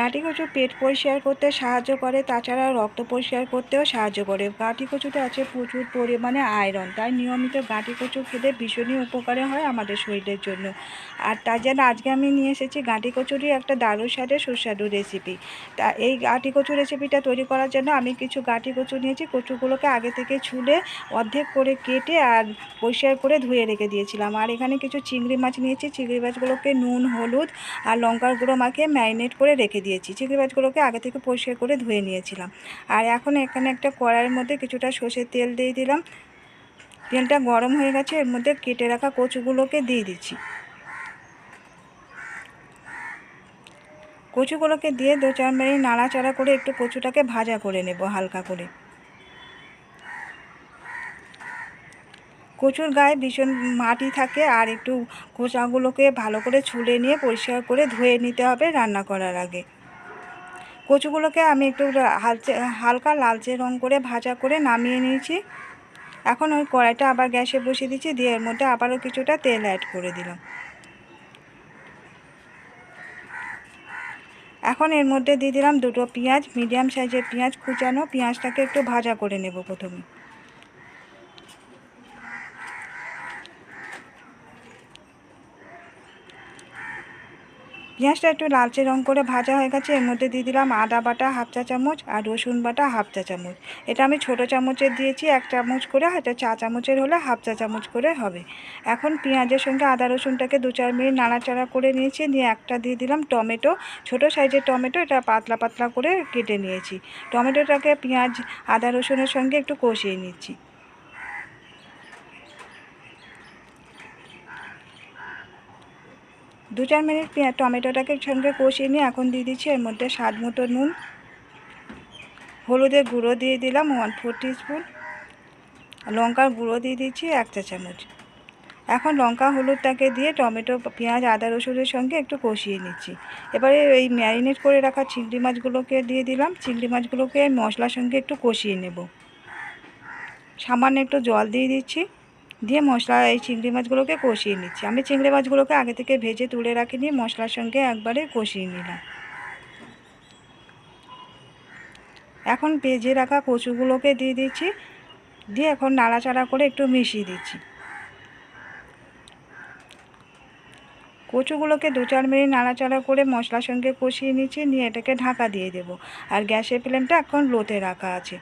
গাঁটি কচু পেট পরিষ্কার করতে সাহায্য করে, তাছাড়া রক্ত পরিষ্কার করতেও সাহায্য করে। গাঁটি কচুতে আছে প্রচুর পরিমাণে আয়রন, তাই নিয়মিত গাঁটি কচু খেলে ভীষণই উপকারে হয় আমাদের শরীরের জন্য। আর তার যেন আজকে আমি নিয়ে এসেছি গাঁটি কচুরি একটা দারুণ স্বাদের সুস্বাদু রেসিপি তা এই গাঁটি কচু রেসিপিটা তৈরি করার জন্য আমি কিছু গাঁটি কচু নিয়েছি, কচুগুলোকে আগে থেকে ছুলে অর্ধেক করে কেটে আর পরিষ্কার করে ধুয়ে রেখে দিয়েছিলাম। আর এখানে কিছু চিংড়ি মাছ নিয়েছি, চিংড়ি মাছগুলোকে নুন, হলুদ আর লঙ্কার গুঁড়ো মাখিয়ে ম্যারিনেট করে রেখে দিয়েছি। চিংড়ি মাছগুলোকে আগে থেকে পরিষ্কার করে ধুয়ে নিয়েছিলাম। আর এখন এখানে একটা কড়াইয়ের মধ্যে কিছুটা সর্ষের তেল দিয়ে দিলাম। তেলটা গরম হয়ে গেছে, এর মধ্যে কেটে রাখা কচুগুলোকে দিয়ে দিচ্ছি। কচুগুলোকে দিয়ে দু চার মিনিট নাড়াচাড়া করে একটু কচুটাকে ভাজা করে নেব হালকা করে। কচুর গায়ে ভীষণ মাটি থাকে আর একটু খোসাগুলোকে ভালো করে ছুলে নিয়ে পরিষ্কার করে ধুয়ে নিতে হবে রান্না করার আগে। কচুগুলোকে আমি একটু হালচে হালকা লালচে রং করে ভাজা করে নামিয়ে নিয়েছি। এখন ওই কড়াইটা আবার গ্যাসে বসিয়ে দিচ্ছি, দিয়ে এর মধ্যে আবারও কিছুটা তেল অ্যাড করে দিলাম। এখন এর মধ্যে দিয়ে দিলাম দুটো পেঁয়াজ মিডিয়াম সাইজের পেঁয়াজ কুচানো পেঁয়াজটাকে একটু ভাজা করে নেব প্রথমে। পেঁয়াজটা একটু লালচে রং করে ভাজা হয়ে গেছে, এর মধ্যে দিয়ে দিলাম আদা বাটা হাফ চা চামচ আর রসুন বাটা হাফ চা চামচ। এটা আমি ছোট চামচের দিয়েছি, এক চামচ করে হয়তো চা চামচের হলে হাফ চা চামচ করে হবে। এখন পেঁয়াজের সঙ্গে আদা রসুনটাকে দু চার মিনিট নাড়াচাড়া করে নিয়েছি, নিয়ে একটা দিয়ে দিলাম টমেটো। ছোট সাইজের টমেটো, এটা পাতলা পাতলা করে কেটে নিয়েছি। টমেটোটাকে পেঁয়াজ, আদা রসুনের সঙ্গে একটু কষিয়ে নিচ্ছি। দু চার মিনিট টমেটোটাকে সঙ্গে কষিয়ে নিয়ে এখন দিয়ে দিচ্ছি। এর মধ্যে স্বাদ মতো নুন, হলুদের গুঁড়ো দিয়ে দিলাম ওয়ান ফোর স্পুন লঙ্কার গুঁড়ো দিয়ে দিচ্ছি, এক চা চামচ। এখন লঙ্কা, হলুদটাকে দিয়ে টমেটো, পেঁয়াজ, আদা, রসুনের সঙ্গে একটু কষিয়ে নিচ্ছি। এবারে এই ম্যারিনেট করে রাখা চিংড়ি মাছগুলোকে দিয়ে দিলাম। চিংড়ি মাছগুলোকে মশলার সঙ্গে একটু কষিয়ে নেব। সামান্য একটু জল দিয়ে দিচ্ছি। দিয়ে মশলা, এই চিংড়ি মাছগুলোকে কষিয়ে নিচ্ছি। আমি চিংড়ি মাছগুলোকে আগে থেকে ভেজে তুলে রাখিনি, মশলার সঙ্গে একবারে কষিয়ে নিলাম। এখন ভেজে রাখা কচুগুলোকে দিয়ে দিচ্ছি, দিয়ে এখন নাড়াচাড়া করে একটু মিশিয়ে দিচ্ছি। কচুগুলোকে দু চার মিনিট নাড়াচাড়া করে মশলার সঙ্গে কষিয়ে নিচ্ছি, নিয়ে এটাকে ঢাকা দিয়ে দেব। আর গ্যাসের ফ্লেমটা এখন লোতে রাখা আছে।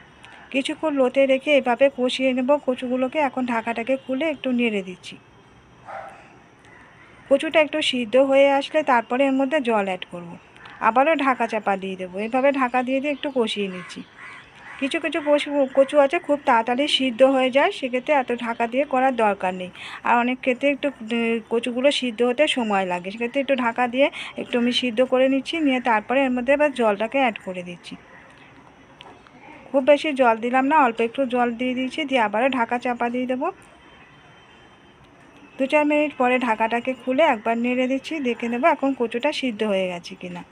কিছুক্ষণ লোতে রেখে এভাবে কষিয়ে নেব। কচুগুলোকে এখন ঢাকাটাকে খুলে একটু নেড়ে দিচ্ছি। কচুটা একটু সিদ্ধ হয়ে আসলে তারপরে এর মধ্যে জল অ্যাড করব। আবারও ঢাকা চাপা দিয়ে দেবো। এভাবে ঢাকা দিয়ে দিয়ে একটু কষিয়ে নিচ্ছি। কিছু কিছু কচু কচু আছে, খুব তাড়াতাড়ি সিদ্ধ হয়ে যায়। সেক্ষেত্রে এত ঢাকা দিয়ে করার দরকার নেই। আর অনেক ক্ষেত্রে একটু কচুগুলো সিদ্ধ হতে সময় লাগে। সেক্ষেত্রে একটু ঢাকা দিয়ে একটু আমি সিদ্ধ করে নিচ্ছি। নিয়ে তারপরে এর মধ্যে এবার জলটাকে অ্যাড করে দিচ্ছি। খুব বেশি জল দিলাম না, অল্প একটু জল দিয়ে দিয়েছি, দিয়ে আবারও ঢাকা চাপা দিয়ে দেবো। দু চার মিনিট পরে ঢাকাটাকে খুলে একবার নেড়ে দিচ্ছি, দেখে নেব এখন কচুটা সিদ্ধ হয়ে গেছে কিনা।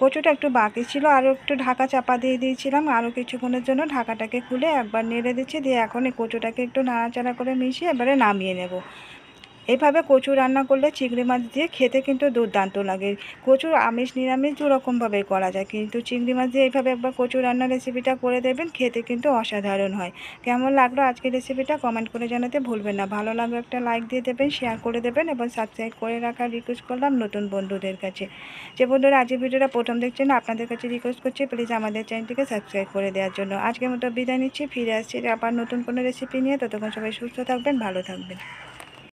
কচুটা একটু বাকি ছিল, আরও একটু ঢাকা চাপা দিয়ে দিয়েছিলাম, আরও কিছুক্ষণের জন্য ঢাকাটাকে খুলে একবার নেড়ে দিচ্ছি, দিয়ে এখন এই কচুটাকে একটু নাড়াচাড়া করে মিশিয়ে এবারে নামিয়ে নেব। এভাবে কচু রান্না করলে চিংড়ি মাছ দিয়ে খেতে কিন্তু দুর্দান্ত লাগে। কচুর আমিষ, নিরামিষ দুরকমভাবে করা যায়, কিন্তু চিংড়ি মাছ দিয়ে এইভাবে একবার কচু রান্নার রেসিপিটা করে দেবেন, খেতে কিন্তু অসাধারণ হয়। কেমন লাগল আজকের রেসিপিটা কমেন্ট করে জানাতে ভুলবেন না। ভালো লাগল একটা লাইক দিয়ে দেবেন, শেয়ার করে দেবেন এবং সাবস্ক্রাইব করে রাখার রিকোয়েস্ট করলাম নতুন বন্ধুদের কাছে। যে বন্ধুরা আজকের ভিডিওটা প্রথম দেখছেন, আপনাদের কাছে রিকোয়েস্ট করছি প্লিজ আমাদের চ্যানেলটিকে সাবস্ক্রাইব করে দেওয়ার জন্য। আজকের মতো বিদায় নিচ্ছি, ফিরে আসছি আবার নতুন কোনো রেসিপি নিয়ে। ততক্ষণ সবাই সুস্থ থাকবেন, ভালো থাকবেন।